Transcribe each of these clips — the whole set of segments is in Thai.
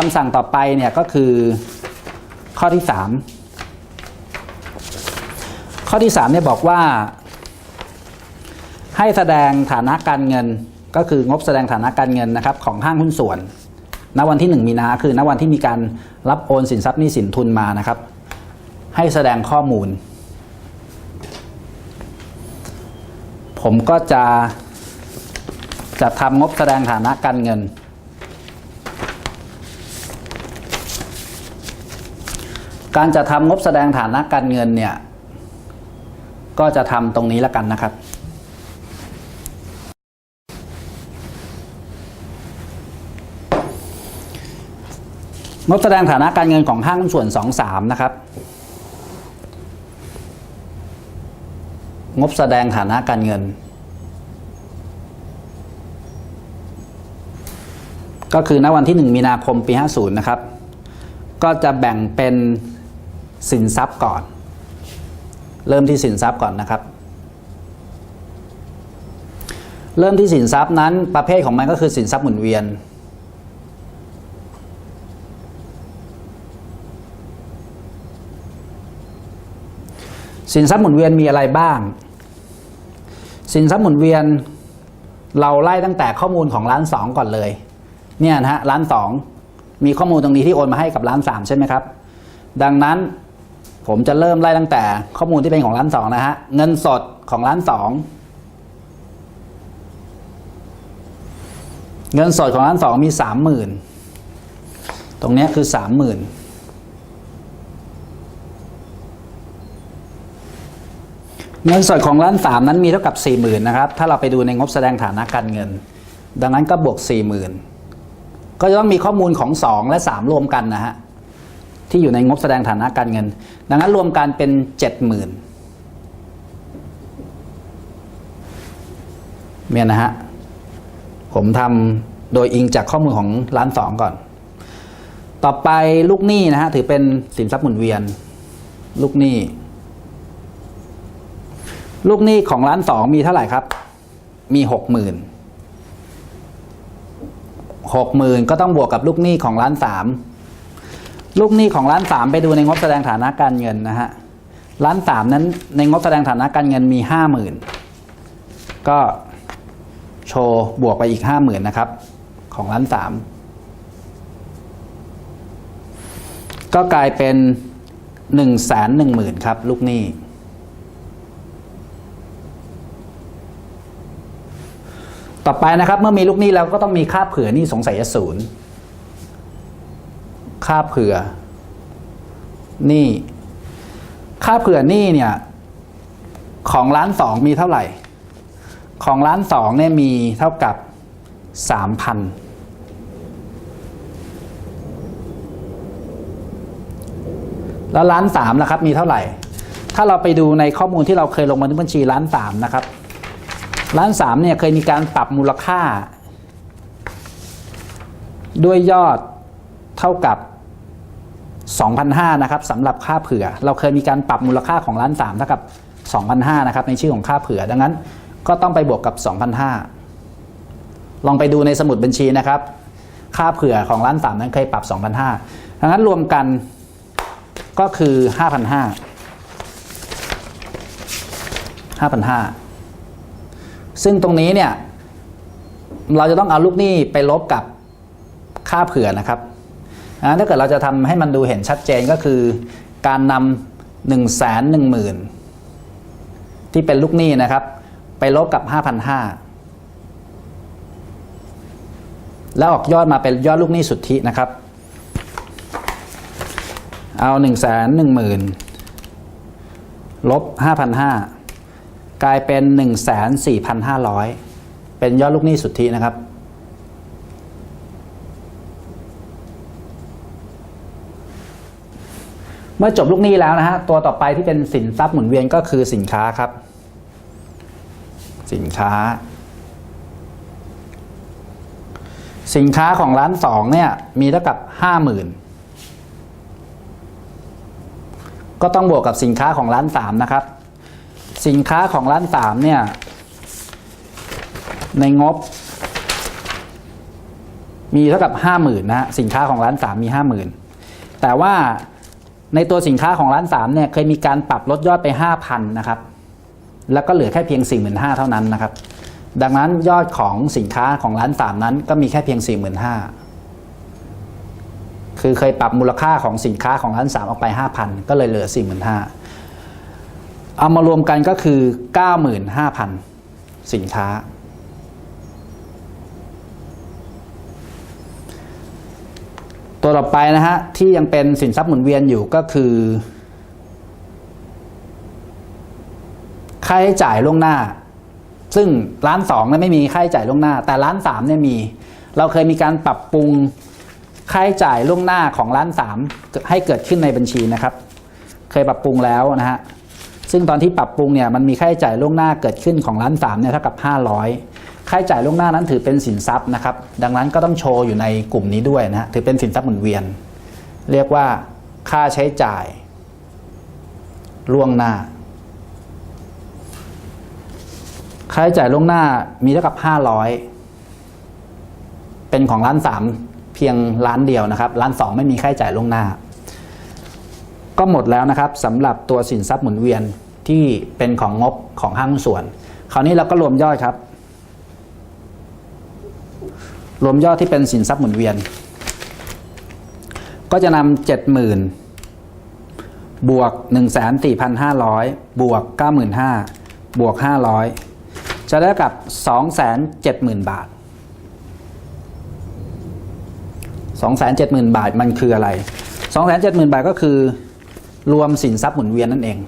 คำสั่งต่อไปเนี่ยก็คือข้อที่สามข้อที่สามเนี่ยบอกว่า ให้แสดงฐานะการเงินก็คืองบแสดงฐานะการเงินนะครับของห้างหุ้นส่วน ณวันที่ 1 มีนาคือณวันที่มีการรับโอนสินทรัพย์นี้สินทุนมานะครับ ให้แสดงข้อมูล ผมก็จะจะทำงบแสดงฐานะการเงิน การจะทำงบแสดงฐานะการเงินเนี่ย ก็จะทำตรงนี้แล้วกันนะครับ งบแสดงฐานะการเงินของห้างหุ้นส่วน23นะครับ งบแสดงฐานะการเงิน ก็คือณวันที่ 1 มีนาคมปี 50 นะครับก็จะแบ่งเป็น สินทรัพย์ก่อน เริ่มที่สินทรัพย์ก่อนนะครับ เริ่มที่สินทรัพย์นั้นประเภทของมันก็คือสินทรัพย์หมุนเวียน สินทรัพย์หมุนเวียนมีอะไรบ้าง สินทรัพย์หมุนเวียนเราไล่ตั้งแต่ข้อมูลของร้านสองก่อนเลย เนี่ยนะฮะร้านสองมีข้อมูลตรงนี้ที่โอนมาให้กับร้านสามใช่ไหมครับ ดังนั้น ผมจะเริ่มไล่ตั้งแต่ข้อมูลที่เป็นของร้านสองนะฮะ เงินสดของร้านสองเงินสดของร้านสองมีสามหมื่นตรงนี้คือสามหมื่นเงินสดของร้านสามนั้นมีเท่ากับ4 0,000นนะครับ ถ้าเราไปดูในงบแสดงฐานะการเงิน ดังนั้นก็บวก40,000ก็จะต้องมีข้อมูลของ2และ3รวมกันนะฮะ ที่อยู่ในงบแสดงฐานะการเงิน ดังนั้นรวมกันเป็น70,000เนี่ยนะฮะ ผมทำโดยอิงจากข้อมูลของร้านสองก่อน ต่อไปลูกหนี้นะฮะ ถือเป็นสินทรัพย์หมุนเวียน ลูกหนี้ ลูกหนี้ของร้านสองมีเท่าไหร่ครับ มีหกหมื่นหกหมื่นก็ต้องบวกกับลูกหนี้ของร้านสาม ลูกหนี้ของร้านสามไปดูในงบแสดงฐานะการเงินนะฮะร้านสามนั้นในงบแสดงฐานะการเงินมีห้าหมื่นก็โชว์บวกไปอีกห้าหมื่นนะครับ ของร้านสามก็กลายเป็นหนึ่งแสนหนึ่งหมื่นครับ ลูกหนี้ ต่อไปนะครับ เมื่อมีลูกหนี้แล้วก็ต้องมีค่าเผื่อหนี้สงสัยศูนย์ ค่าเผื่อหนี้ค่าเผื่อหนี้เนี่ย ของร้านสองมีเท่าไหร่ ของร้านสองเนี่ยมีเท่ากับสามพันแล้วร้านสามล่ะครับ มีเท่าไหร่ ถ้าเราไปดูในข้อมูลที่เราเคยลงบันทึกบัญชีร้านสามนะครับร้านสามเนี่ยเคยมีการปรับมูลค่า ด้วยยอดเท่ากับ 2,500นะครับสำหรับค่าเผื่อ เราเคยมีการปรับมูลค่าของร้านสามเท่ากับ2,500นะครับในชื่อของค่าเผื่อ ดังนั้นก็ต้องไปบวกกับ2,500ลองไปดูในสมุดบัญชีนะครับ ค่าเผื่อของร้านสามนั้นเคยปรับ2,500ดังนั้นรวมกันก็คือ 5,500 5,500 ซึ่งตรงนี้เนี่ย เราจะต้องเอาลูกหนี้ไปลบกับค่าเผื่อนะครับ นะถ้าเกิดเราจะทำให้มันดูเห็นชัดเจนก็คือ การนำหนึ่งแสนหนึ่งหมื่นที่เป็นลูกหนี้นะครับ ไปลบกับห้าพันห้าแล้วออกยอดมาเป็นยอดลูกหนี้สุทธินะครับ เอาหนึ่งแสนหนึ่งหมื่นลบห้าพันห้ากลายเป็น 1 4 5 0 0 เป็นยอดลูกหนี้สุทธินะครับ เมื่อจบลูกหนี้แล้วนะฮะตัวต่อไปที่เป็นสินทรัพย์หมุนเวียนก็คือสินค้าครับ สินค้า สินค้าของร้านสองเนี่ยมีเท่ากับห้าหมื่นก็ต้องบวกกับสินค้าของร้านสามนะครับ สินค้าของร้านสามเนี่ยในงบ มีเท่ากับห้าหมื่นนะฮะสินค้าของร้านสามมีห้าหมื่นแต่ว่า ในตัวสินค้าของร้านสามเนี่ยเคยมีการปรับลดยอดไปห้าพันนะครับแล้วก็เหลือแค่เพียง 4 5 0 0 0เท่านั้นนะครับ ดังนั้นยอดของสินค้าของร้านสามนั้นก็มีแค่เพียง 4 5 0 0 0คือเคยปรับมูลค่าของสินค้าของร้านสามออกไป 5,000 ก็เลยเหลือ 4 5 0 0 0เอามารวมกันก็คือ 95,000 สินค้า ตัวต่อไปนะฮะที่ยังเป็นสินทรัพย์หมุนเวียนอยู่ก็คือค่าใช้จ่ายล่วงหน้า ซึ่งร้านสองเนี่ยไม่มีค่าใช้จ่ายล่วงหน้า แต่ร้านสามเนี่ยมี เราเคยมีการปรับปรุงค่าใช้จ่ายล่วงหน้าของร้านสามให้เกิดขึ้นในบัญชีนะครับ เคยปรับปรุงแล้วนะฮะซึ่งตอนที่ปรับปรุงเนี่ยมันมีค่าใช้จ่ายล่วงหน้าเกิดขึ้นของร้านสามเนี่ยเท่ากับ500 ค่าใช้จ่ายล่วงหน้านั้นถือเป็นสินทรัพย์นะครับ ดังนั้นก็ต้องโชว์อยู่ในกลุ่มนี้ด้วยนะฮะถือเป็นสินทรัพย์หมุนเวียน เรียกว่าค่าใช้จ่ายล่วงหน้า ค่าใช้จ่ายล่วงหน้ามีเท่ากับ 500 เป็นของร้านสามเพียงร้านเดียวนะครับร้านสองไม่มีค่าใช้จ่ายล่วงหน้า ก็หมดแล้วนะครับสำหรับตัวสินทรัพย์หมุนเวียนที่เป็นของงบของห้างส่วน คราวนี้เราก็รวมยอดครับ รวมยอดที่เป็นสินทรัพย์หมุนเวียน ก็จะนำเจ็ดหมื่นบวกหนึ่งแสนสี่พันห้าร้อยบวกเก้าหมื่นห้าบวกห้าร้อยจะได้กับสองแสนเจ็ดหมื่นบาทสองแสนเจ็ดหมื่นบาทมันคืออะไรสองแสนเจ็ดหมื่นบาทก็คือ รวมสินทรัพย์หมุนเวียนนั่นเอง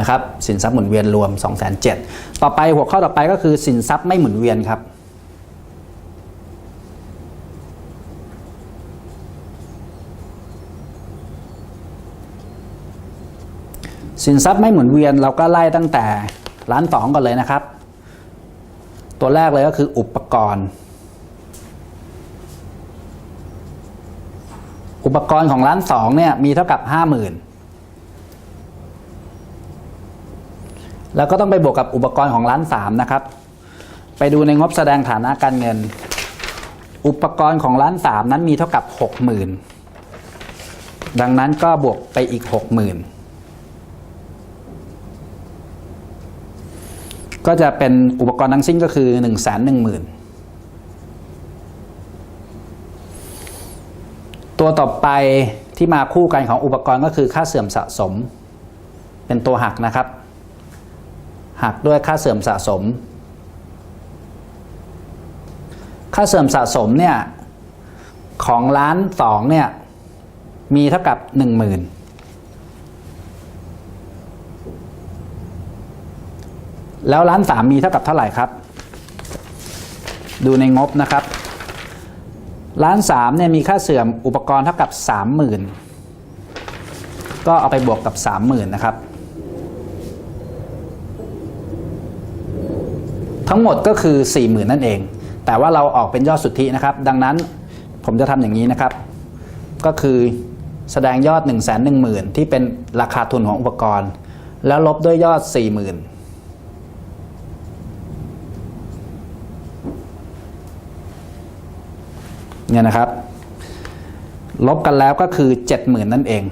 นะครับ สินทรัพย์หมุนเวียนรวม 2 7 0 0 0ต่อไปหัวข้อต่อไปก็คือสินทรัพย์ไม่หมุนเวียนครับสินทรัพย์ไม่หมุนเวียนเราก็ไล่ตั้งแต่ร้านสองก่อนเลยนะครับ ตัวแรกเลยก็คืออุปกรณ์ อุปกรณ์ของร้านสองเนี่ยมีเท่ากับห้าหมื่น แล้วก็ต้องไปบวกกับอุปกรณ์ของร้านสามนะครับ ไปดูในงบแสดงฐานะการเงิน อุปกรณ์ของร้านสามนั้นมีเท่ากับหกหมื่นดังนั้นก็บวกไปอีกหกหมื่นก็จะเป็นอุปกรณ์ทั้งสิ้นก็คือหนึ่งแสนหนึ่งหมื่นตัวต่อไปที่มาคู่กันของอุปกรณ์ก็คือค่าเสื่อมสะสม เป็นตัวหักนะครับ หักด้วยค่าเสื่อมสะสม ค่าเสื่อมสะสมเนี่ยของร้านสองเนี่ยมีเท่ากับหนึ่งหมื่นแล้วร้านสามมีเท่ากับเท่าไหร่ครับ ดูในงบนะครับร้านสามเนี่ยมีค่าเสื่อมอุปกรณ์เท่ากับสามหมื่นก็เอาไปบวกกับสามหมื่นนะครับ ทั้งหมดก็คือ4ี่หมื่นนั่นเอง แต่ว่าเราออกเป็นยอดสุทธินะครับ ดังนั้นผมจะทำอย่างนี้นะครับ ก็คือแสดงยอด1นึ่งแสนหนึ่งหมื่นที่เป็นราคาทุนของอุปกรณ์ แล้วลบด้วยยอด4ี่หมื่นเนี่ยนะครับ ลบกันแล้วก็คือ 70,000 นั่นเอง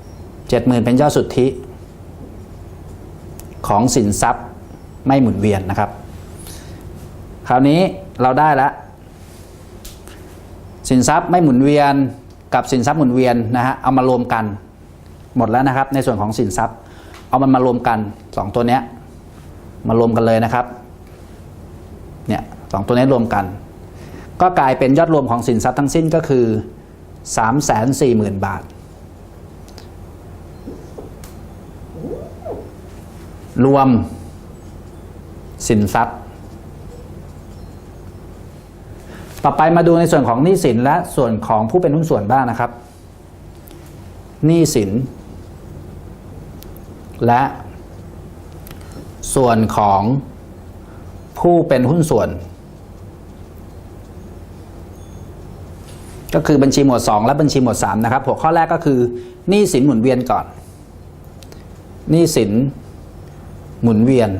70,000 เป็นยอดสุทธิของสินทรัพย์ ไม่หมุนเวียนนะครับ คราวนี้เราได้แล้วสินทรัพย์ไม่หมุนเวียนกับสินทรัพย์หมุนเวียนนะฮะเอามารวมกันหมดแล้วนะครับ ในส่วนของสินทรัพย์ เอามันมารวมกันสองตัวเนี้ยมารวมกันเลยนะครับเนี่ยสองตัวนี้รวมกัน ก็กลายเป็นยอดรวมของสินทรัพย์ทั้งสิ้นก็คือ 340,000 บาท รวม สินทรัพย์ ต่อไปมาดูในส่วนของหนี้สินและส่วนของผู้เป็นหุ้นส่วนบ้างนะครับหนี้สิน และส่วนของผู้เป็นหุ้นส่วน ก็คือบัญชีหมวด 2 และบัญชีหมวด 3 นะครับ หัวข้อแรกก็คือหนี้สินหมุนเวียนก่อนหนี้สินหมุนเวียน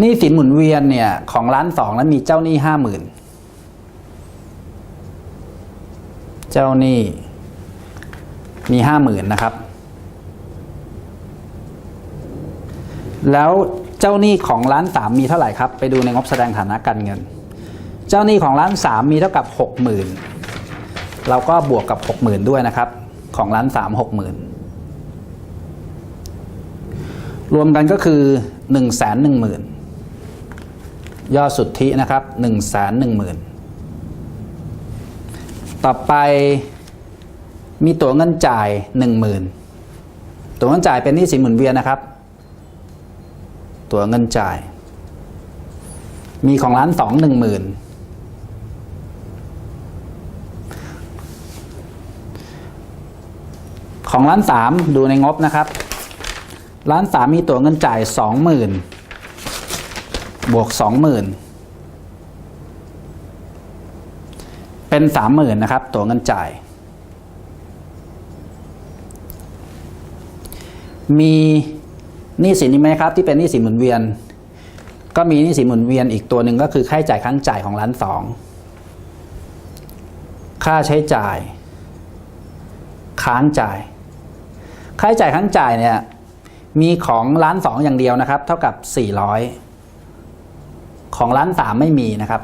หนี้สินหมุนเวียนเนี่ยของล้านสองแล้วมีเจ้าหนี้ห้าหมื่นเจ้าหนี้มีห้าหมื่นนะครับ แล้วเจ้าหนี้ของล้านสามมีเท่าไหร่ครับ ไปดูในงบแสดงฐานะการเงิน เจ้าหนี้ของล้านสามมีเท่ากับหกหมื่นเราก็บวกกับหกหมื่นด้วยนะครับ ของล้านสามหกหมื่นรวมกันก็คือหนึ่งแสนหนึ่งหมื่น ยอดสุทธินะครับหนึ่งแสนหนึ่งหมื่นต่อไปมีตั๋วเงินจ่ายหนึ่งหมื่นตั๋วเงินจ่ายเป็นหนี้สินหมุนเวียนนะครับ ตั๋วเงินจ่าย มีของร้านสองหนึ่งหมื่นของร้านสามดูในงบนะครับ ร้านสามมีตั๋วเงินจ่ายสองหมื่น บวกสองหมื่นเป็นสามหมื่นนะครับ ตัวเงินจ่าย มีหนี้สินอีกไหมครับ ที่เป็นหนี้สินหมุนเวียน ก็มีหนี้สินหมุนเวียนอีกตัวหนึ่งก็คือค่าใช้จ่ายค้างจ่ายของร้านสองค่าใช้จ่าย ค้างจ่าย ค่าใช้จ่ายค้างจ่ายเนี่ยมีของร้านสองอย่างเดียวนะครับ เท่ากับสี่ร้อย ของร้านสามไม่มีนะครับ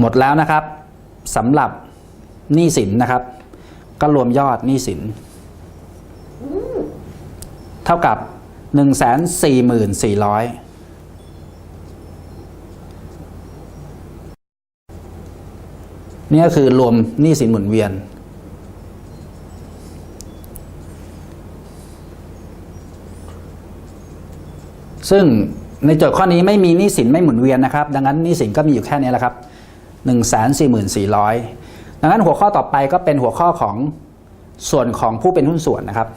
หมดแล้วนะครับสำหรับหนี้สินนะครับ ก็รวมยอดหนี้สิน เท่ากับหนึ่งแสนสี่หมื่นสี่ร้อยนี่ก็คือรวมหนี้สินหมุนเวียน ซึ่ง ในโจทย์ข้อนี้ไม่มีหนี้สินไม่หมุนเวียนนะครับ ดังนั้นหนี้สินก็มีอยู่แค่นี้แหละครับหนึ่งแสนสี่หมื่นสี่ร้อยดังนั้นหัวข้อต่อไปก็เป็นหัวข้อของส่วนของผู้เป็นหุ้นส่วนนะครับ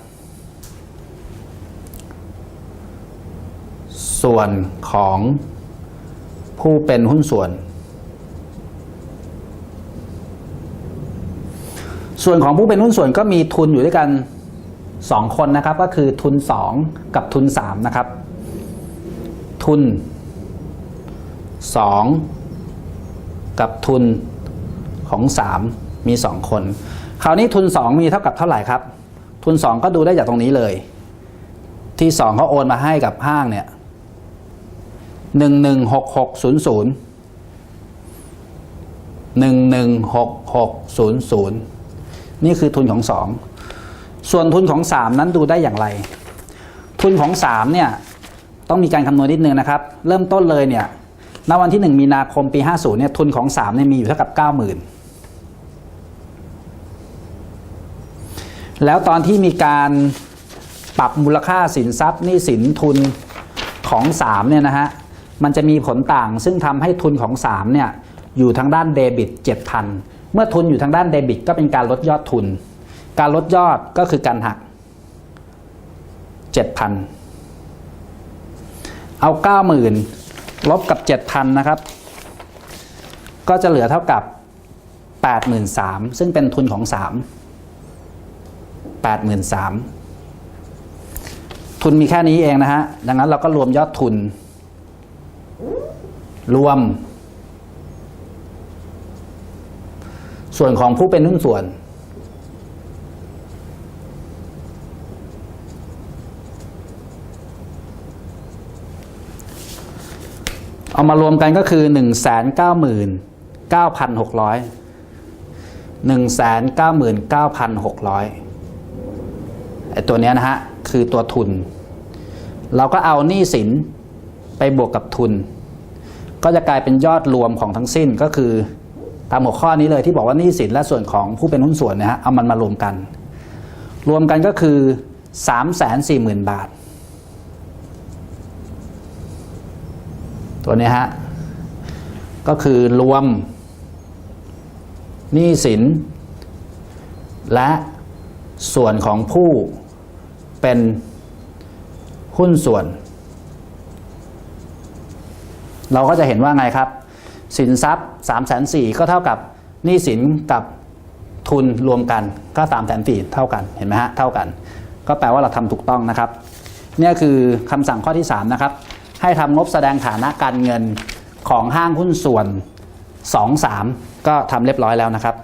ส่วนของผู้เป็นหุ้นส่วน ส่วนของผู้เป็นหุ้นส่วนก็มีทุนอยู่ด้วยกันสองคนนะครับ ก็คือทุนสองกับทุนสามนะครับ ทุนสองกับทุนของสามมีสองคน คราวนี้ทุนสองมีเท่ากับเท่าไหร่ครับ ทุนสองก็ดูได้จากตรงนี้เลย ที่สองเขาโอนมาให้กับห้างเนี่ยหนึ่งหนึ่งหกหกศูนย์ศูนย์หนึ่งหนึ่งหกหกศูนย์ศูนย์นี่คือทุนของสอง ส่วนทุนของสามนั้นดูได้อย่างไร ทุนของสามเนี่ย ต้องมีการคำนวณนิดนึงนะครับ เริ่มต้นเลยเนี่ยณวันที่หนึ่งมีนาคมปีห้าศูนย์เนี่ยทุนของสามเนี่ยมีอยู่เท่ากับเก้าหมื่นแล้วตอนที่มีการปรับมูลค่าสินทรัพย์นี่สินทุนของ3เนี่ยนะฮะมันจะมีผลต่างซึ่งทำให้ทุนของ3เนี่ยอยู่ทางด้านเดบิต 7,000 เมื่อทุนอยู่ทางด้านเดบิต ก็เป็นการลดยอดทุน การลดยอดก็คือการหัก 7,000 เอา90,000ลบกับ7,000นะครับ ก็จะเหลือเท่ากับ83,000ซึ่งเป็นทุนของ3 83,000ทุนมีแค่นี้เองนะฮะ ดังนั้นเราก็รวมยอดทุน รวม ส่วนของผู้เป็นหุ้นส่วน เอามารวมกันก็คือ 1 9 9 6 0 0 1 9 9 6 0 0ไอ้ตัวเนี้ยนะฮะ คือตัวทุน เราก็เอาหนี้สินไปบวกกับทุน ก็จะกลายเป็นยอดรวมของทั้งสิ้นก็คือตามหัวข้อนี้เลยที่บอกว่าหนี้สินและส่วนของผู้เป็นหุ้นส่วนนะฮะเอามันมารวมกัน รวมกันก็คือ 3 4 0 0 0 0 บาท ตัวนี้ฮะ ก็คือรวมหนี้สิน และส่วนของผู้เป็นหุ้นส่วน เราก็จะเห็นว่าไงครับ สินทรัพย์3 4 0 0 0ก็เท่ากับหนี้สินกับทุนรวมกันก็3 4 0 0 0เท่ากันเห็นไหมฮะ เท่ากัน ก็แปลว่าเราทำถูกต้องนะครับ เนี่ยคือคำสั่งข้อที่ 3 นะครับ ให้ทำงบแสดงฐานะการเงินของห้างหุ้นส่วน 2 3 ก็ทำเรียบร้อยแล้วนะครับ